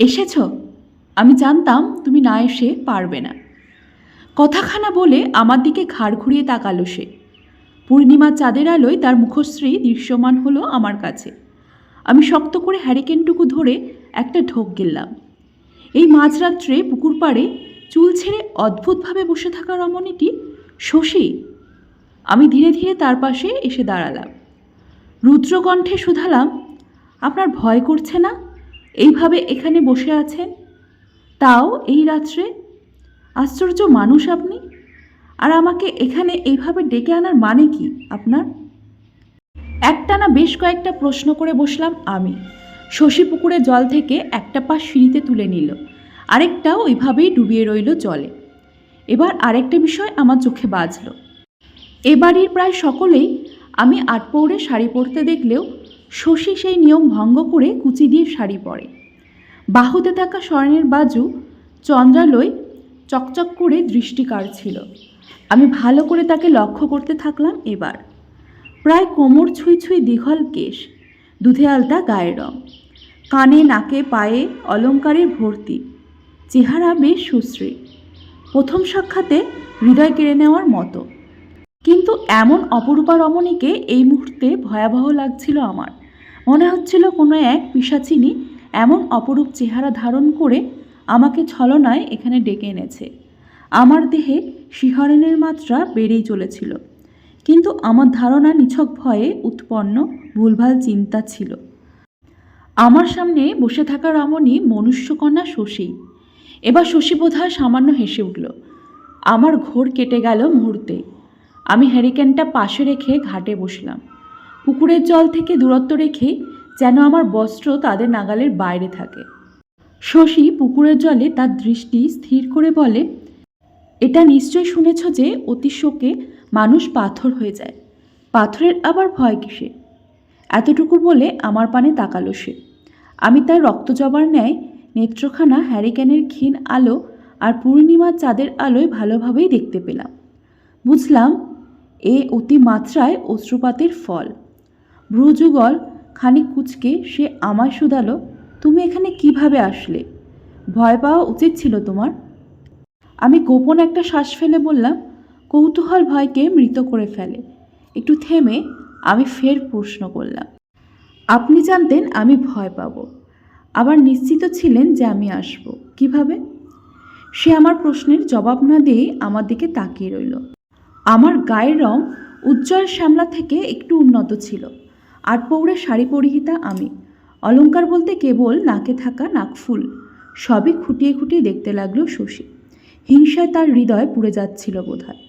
এসেছ? আমি জানতাম তুমি না এসে পারবে না। কথাখানা বলে আমার দিকে ঘাড় ঘুরিয়ে তাকালো সে। পূর্ণিমার চাঁদের আলোয় তার মুখশ্রী দৃশ্যমান হলো আমার কাছে। আমি শক্ত করে হ্যারিকেনটুকু ধরে একটা ঢোক গেললাম এই মাঝরাত্রে পুকুর পাড়ে চুল ছেড়ে অদ্ভুতভাবে বসে থাকা রমণীটি শশী। আমি ধীরে ধীরে তার পাশে এসে দাঁড়ালাম। রুদ্রকণ্ঠে শুধালাম, আপনার ভয় করছে না? এইভাবে এখানে বসে আছেন? তাও এই রাত্রে? আশ্চর্য মানুষ আপনি। আর আমাকে এখানে এইভাবে ডেকে আনার মানে কি আপনার? একটানা বেশ কয়েকটা প্রশ্ন করে বসলাম আমি। শশী পুকুরের জল থেকে একটা পা সিঁড়িতে তুলে নিল। আরেকটা ওইভাবেই ডুবিয়ে রইল জলে। এবার আরেকটা বিষয় আমার চোখে বাজল। এ প্রায় সকলেই আমি আটপৌরে শাড়ি পরতে দেখলেও শশী সেই নিয়ম ভঙ্গ করে কুচি দিয়ে শাড়ি পরে। বাহুতে থাকা স্বর্ণের বাজু চন্দ্রালয় চকচক করে দৃষ্টিকার ছিল। আমি ভালো করে তাকে লক্ষ্য করতে থাকলাম এবার। প্রায় কোমর ছুঁই ছুঁই দীঘল কেশ, দুধে আলতা গায়ের রং, কানে, নাকে, পায়ে অলংকারের ভর্তি, চেহারা বেশ সুশ্রী। প্রথম সাক্ষাতে হৃদয় কেড়ে নেওয়ার মতো। কিন্তু এমন অপরূপা রমণীকে এই মুহূর্তে ভয়াবহ লাগছিল আমার। মনে হচ্ছিল কোনো এক পিসাচিনী এমন অপরূপ চেহারা ধারণ করে আমাকে ছলনায় এখানে ডেকে এনেছে। আমার দেহে শিহরণের মাত্রা বেড়েই চলেছিল। কিন্তু আমার ধারণা নিছক ভয়ে উৎপন্ন, ভুলভাল চিন্তা ছিল। আমার সামনে বসে থাকা রমণী মনুষ্যকন্যা শশী। এবার শশী বোধহয় সামান্য হেসে উঠল, আমার ঘোর কেটে গেল মুহূর্তে। আমি হ্যারিকেনটা পাশে রেখে ঘাটে বসলাম। পুকুরের জল থেকে দূরত্ব রেখে যেন আমার বস্ত্র তাদের নাগালের বাইরে থাকে। শশী পুকুরের জলে তার দৃষ্টি স্থির করে বলে, এটা নিশ্চয় শুনেছ যে অতি শোকে মানুষ পাথর হয়ে যায়। পাথরের আবার ভয় কিসে? এতটুকু বলে আমার পানে তাকালো সে। আমি তার রক্তজবার ন্যায় নেত্রখানা হ্যারিকেনের ক্ষীণ আলো আর পূর্ণিমার চাঁদের আলোয় ভালোভাবেই দেখতে পেলাম। বুঝলাম, এ অতি মাত্রায় অশ্রুপাতের ফল। ভ্রুযুগল খানিক কুচকে সে আমায় শুধালো, তুমি এখানে কীভাবে আসলে? ভয় পাওয়া উচিত ছিল তোমার? আমি গোপন একটা শ্বাস ফেলে বললাম, কৌতূহল ভয়কে মৃত করে ফেলে। একটু থেমে আমি ফের প্রশ্ন করলাম, আপনি জানতেন আমি ভয় পাব। আবার নিশ্চিত ছিলেন যে আমি আসব। কীভাবে? সে আমার প্রশ্নের জবাব না দিয়ে আমার দিকে তাকিয়ে রইল। আমার গায়ের রং উজ্জ্বল শ্যামলা থেকে একটু উন্নত ছিল। আট পৌড়ে শাড়ি পরিহিতা আমি। অলংকার বলতে কেবল নাকে থাকা নাকফুল সবই খুঁটিয়ে খুঁটিয়ে দেখতে লাগল শশী। হিংসায় তার হৃদয় পুড়ে যাচ্ছিল বোধহয়।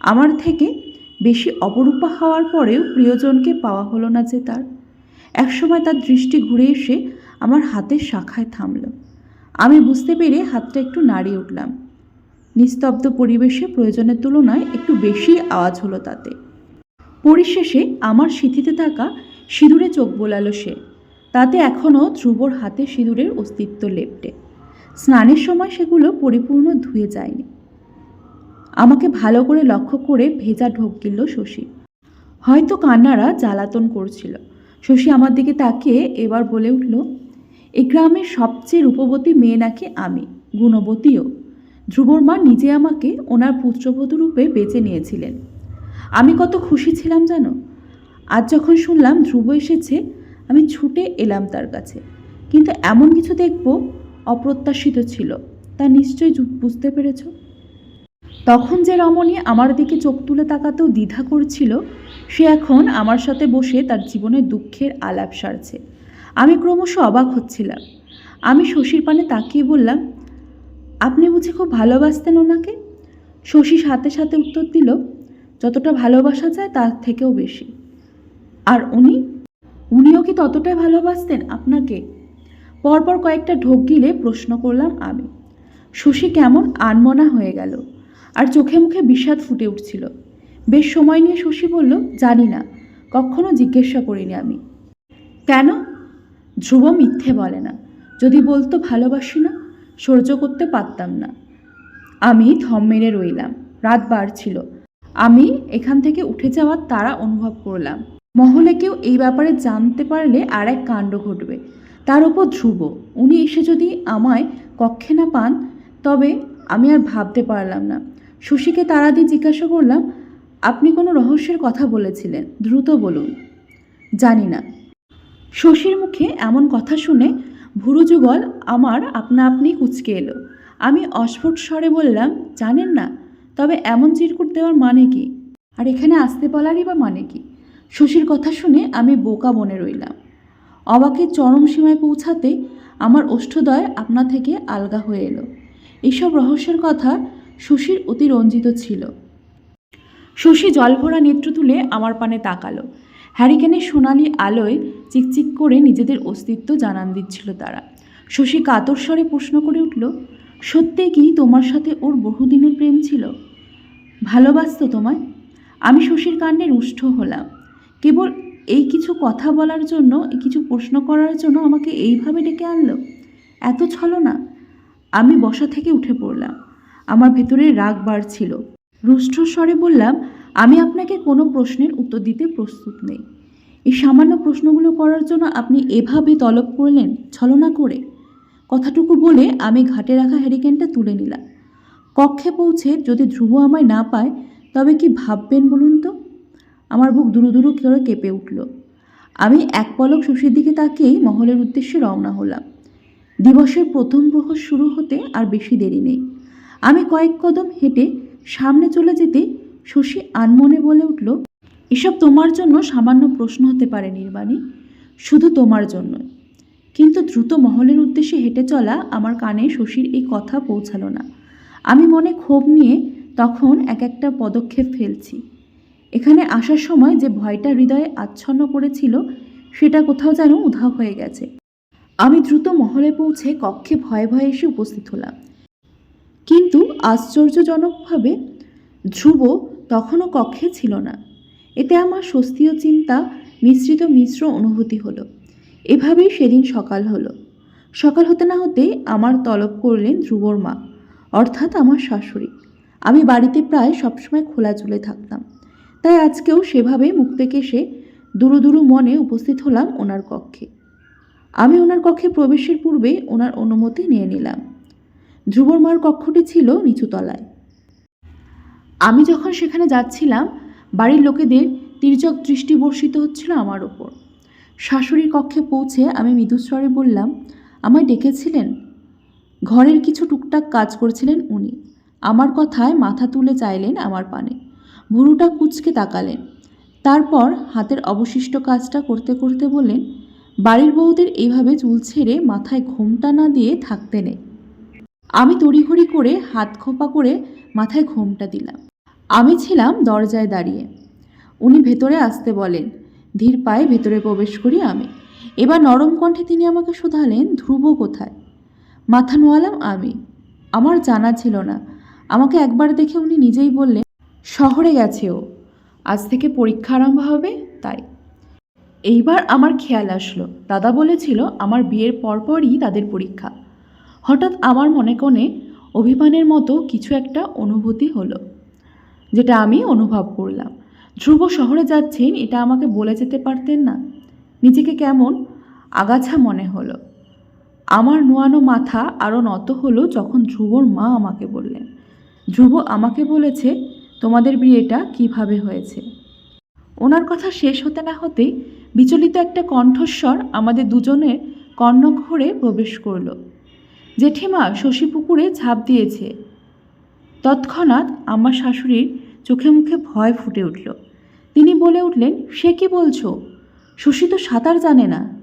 আমার থেকে বেশি অপরূপা হওয়ার পরেও প্রিয়জনকে পাওয়া হলো না যে তার। একসময় তার দৃষ্টি ঘুরে এসে আমার হাতের শাখায় থামল। আমি বুঝতে পেরে হাতটা একটু নাড়িয়ে উঠলাম। নিস্তব্ধ পরিবেশে প্রয়োজনের তুলনায় একটু বেশি আওয়াজ হলো তাতে। পরিশেষে আমার সিঁথিতে থাকা সিঁদুরে চোখ বোলালো সে। তাতে এখনও ধ্রুবর হাতে সিঁদুরের অস্তিত্ব লেপটে। স্নানের সময় সেগুলো পরিপূর্ণ ধুয়ে যায়নি। আমাকে ভালো করে লক্ষ্য করে ভেজা ঢোক গিলল শশী। হয়তো কান্নারা জ্বালাতন করছিল। শশী আমার দিকে তাকিয়ে এবার বলে উঠল এই গ্রামের সবচেয়ে রূপবতী মেয়ে নাকি আমি, গুণবতীও। ধ্রুবর মা নিজে আমাকে ওনার পুত্রবধূ রূপে বেছে নিয়েছিলেন। আমি কত খুশি ছিলাম জানো? আজ যখন শুনলাম ধ্রুব এসেছে, আমি ছুটে এলাম তার কাছে। কিন্তু এমন কিছু দেখব অপ্রত্যাশিত ছিল, তা নিশ্চয়ই বুঝতে পেরেছ? তখন যে রমণী আমার দিকে চোখ তুলে তাকাতেও দ্বিধা করছিল, সে এখন আমার সাথে বসে তার জীবনের দুঃখের আলাপ সারছে। আমি ক্রমশ অবাক হচ্ছিলাম। আমি শশীর পানে তাকিয়ে বললাম, আপনি বুঝি খুব ভালোবাসতেন ওনাকে? শশী সাথে সাথে উত্তর দিল, যতটা ভালোবাসা যায় তার থেকেও বেশি। আর উনি? উনিও কি ততটাই ভালোবাসতেন আপনাকে? পরপর কয়েকটা ঢোক গিলে প্রশ্ন করলাম আমি। শশী কেমন আনমনা হয়ে গেল আর চোখে মুখে বিষাদ ফুটে উঠছিল। বেশ সময় নিয়ে শশী বলল, জানি না, কখনো জিজ্ঞাসা করিনি আমি। কেন? ধ্রুব মিথ্যে বলে না। যদি বলতো ভালোবাসি না, সহ্য করতে পারতাম না। আমি থম মেরে রইলাম। রাত বাড়ছিল। আমি এখান থেকে উঠে যাওয়ার তারা অনুভব করলাম। মহলে কেউ এই ব্যাপারে জানতে পারলে আর এক কাণ্ড ঘটবে। তার ওপর ধ্রুব, উনি এসে যদি আমায় কক্ষে না পান, তবে আমি আর ভাবতে পারলাম না। শশীকে তারা দিয়ে জিজ্ঞাসা করলাম, আপনি কোনো রহস্যের কথা বলেছিলেন? দ্রুত বলুন। জানি না। শশীর মুখে এমন কথা শুনে ভুরু যুগল আমার আপনা আপনি কুচকে এলো। আমি অস্ফুট স্বরে বললাম, জানেন না, তবে এমন চিরকুট দেওয়ার মানে কি? আর এখানে আসতে বলারই বা মানে কি? শশীর কথা শুনে আমি বোকা বনে রইলাম। অবাকে চরম সীমায় পৌঁছাতে আমার ওষ্ঠদয় আপনা থেকে আলগা হয়ে এলো। এইসব রহস্যের কথা শশীর অতি রঞ্জিত ছিল। শশী জলভরা নেত্র তুলে আমার পানে তাকালো। হ্যারিকেনের সোনালি আলোয় চিকচিক করে নিজেদের অস্তিত্ব জানান দিচ্ছিল তারা। শশী কাতর স্বরে প্রশ্ন করে উঠল, সত্যি কি তোমার সাথে ওর বহুদিনের প্রেম ছিল? ভালোবাসতো তোমায়? আমি শশীর কাণ্ডে রুষ্ট হলাম। কেবল এই কিছু কথা বলার জন্য, এই কিছু প্রশ্ন করার জন্য আমাকে এইভাবে ডেকে আনলো? এত ছলনা। আমি বসা থেকে উঠে পড়লাম। আমার ভেতরে রাগ বাড়ছিল। রুষ্ট স্বরে বললাম, আমি আপনাকে কোনো প্রশ্নের উত্তর দিতে প্রস্তুত নেই। এই সামান্য প্রশ্নগুলো করার জন্য আপনি এভাবে তলব করলেন, ছলনা করে? কথাটুকু বলে আমি ঘাটে রাখা হ্যারিকেনটা তুলে নিলাম। কক্ষে পৌঁছে যদি ধ্রুব আমায় না পায়, তবে কি ভাববেন বলুন তো? আমার বুক দুরু দুরু করে কেঁপে উঠল। আমি এক পলক শশীর দিকে তাকিয়েই মহলের উদ্দেশ্যে রওনা হলাম। দিবসের প্রথম প্রহর শুরু হতে আর বেশি দেরি নেই। আমি কয়েক কদম হেঁটে সামনে চলে যেতে শশী আনমনে বলে উঠল, এসব তোমার জন্য সামান্য প্রশ্ন হতে পারে নির্বাণী। শুধু তোমার জন্য। কিন্তু দ্রুত মহলের উদ্দেশ্যে হেঁটে চলা আমার কানে শশীর এই কথা পৌঁছালো না। আমি মনে ক্ষোভ নিয়ে তখন এক একটা পদক্ষেপ ফেলছি। এখানে আসার সময় যে ভয়টা হৃদয়ে আচ্ছন্ন করেছিল, সেটা কোথাও যেন উধাও হয়ে গেছে। আমি দ্রুত মহলে পৌঁছে কক্ষে ভয়ে ভয়ে এসে উপস্থিত হলাম। কিন্তু আশ্চর্যজনকভাবে ধ্রুব তখনও কক্ষে ছিল না। এতে আমার স্বস্তি ও চিন্তা মিশ্রিত মিশ্র অনুভূতি হলো। এভাবেই সেদিন সকাল হলো। সকাল হতে না হতেই আমার তলব করলেন ধ্রুবর মা, অর্থাৎ আমার শাশুড়ি। আমি বাড়িতে প্রায় সবসময় খোলা চুলে থাকতাম। তাই আজকেও সেভাবে মুখ থেকে এসে দুরু দুরু মনে উপস্থিত হলাম ওনার কক্ষে। আমি ওনার কক্ষে প্রবেশের পূর্বে ওনার অনুমতি নিয়ে নিলাম। ধ্রুবর মার কক্ষটি ছিল নিচুতলায়। আমি যখন সেখানে যাচ্ছিলাম, বাড়ির লোকেদের তির্যক দৃষ্টি বর্ষিত হচ্ছিল আমার ওপর। শাশুড়ির কক্ষে পৌঁছে আমি মৃদুস্বরে বললাম, আমায় ডেকেছিলেন? ঘরের কিছু টুকটাক কাজ করছিলেন উনি। আমার কথায় মাথা তুলে চাইলেন আমার পানে। ভুরুটা কুচকে তাকালেন। তারপর হাতের অবশিষ্ট কাজটা করতে করতে বললেন, বাড়ির বউদের এইভাবে চুল ছেড়ে মাথায় ঘোমটা না দিয়ে থাকতে নেই আমি তড়িঘড়ি করে হাত খোপা করে মাথায় ঘোমটা দিলাম। আমি ছিলাম দরজায় দাঁড়িয়ে। উনি ভেতরে আসতে বলেন, ধীর পায়ে ভেতরে প্রবেশ করি আমি। এবার নরম কণ্ঠে তিনি আমাকে শোধালেন, ধ্রুব কোথায়? মাথা নোয়ালাম আমি। আমার জানা ছিল না। আমাকে একবার দেখে উনি নিজেই বললেন শহরে গেছে ও। আজ থেকে পরীক্ষা আরম্ভ হবে, তাই। এইবার আমার খেয়াল আসলো। দাদা বলেছিল আমার বিয়ের পরপরই তাদের পরীক্ষা। হঠাৎ আমার মনে কোণে অভিমানের মতো কিছু একটা অনুভূতি হলো, যেটা আমি অনুভব করলাম। ধ্রুব শহরে যাচ্ছেন, এটা আমাকে বলে যেতে পারতেন না। নিজেকে কেমন আগাছা মনে হলো। আমার নোয়ানো মাথা আরও নত হলো যখন ধ্রুবর মা আমাকে বললেন। ধ্রুব আমাকে বলেছে তোমাদের বিয়েটা কীভাবে হয়েছে? ওনার কথা শেষ হতে না হতেই বিচলিত একটা কণ্ঠস্বর আমাদের দুজনের কর্ণঘরে প্রবেশ করল। জেঠিমা শশী পুকুরে ঝাঁপ দিয়েছে। তৎক্ষণাৎ আমার শাশুড়ির চোখে মুখে ভয় ফুটে উঠল। তিনি বলে উঠলেন, সে কি বলছো? শশী তো সাঁতার জানে না।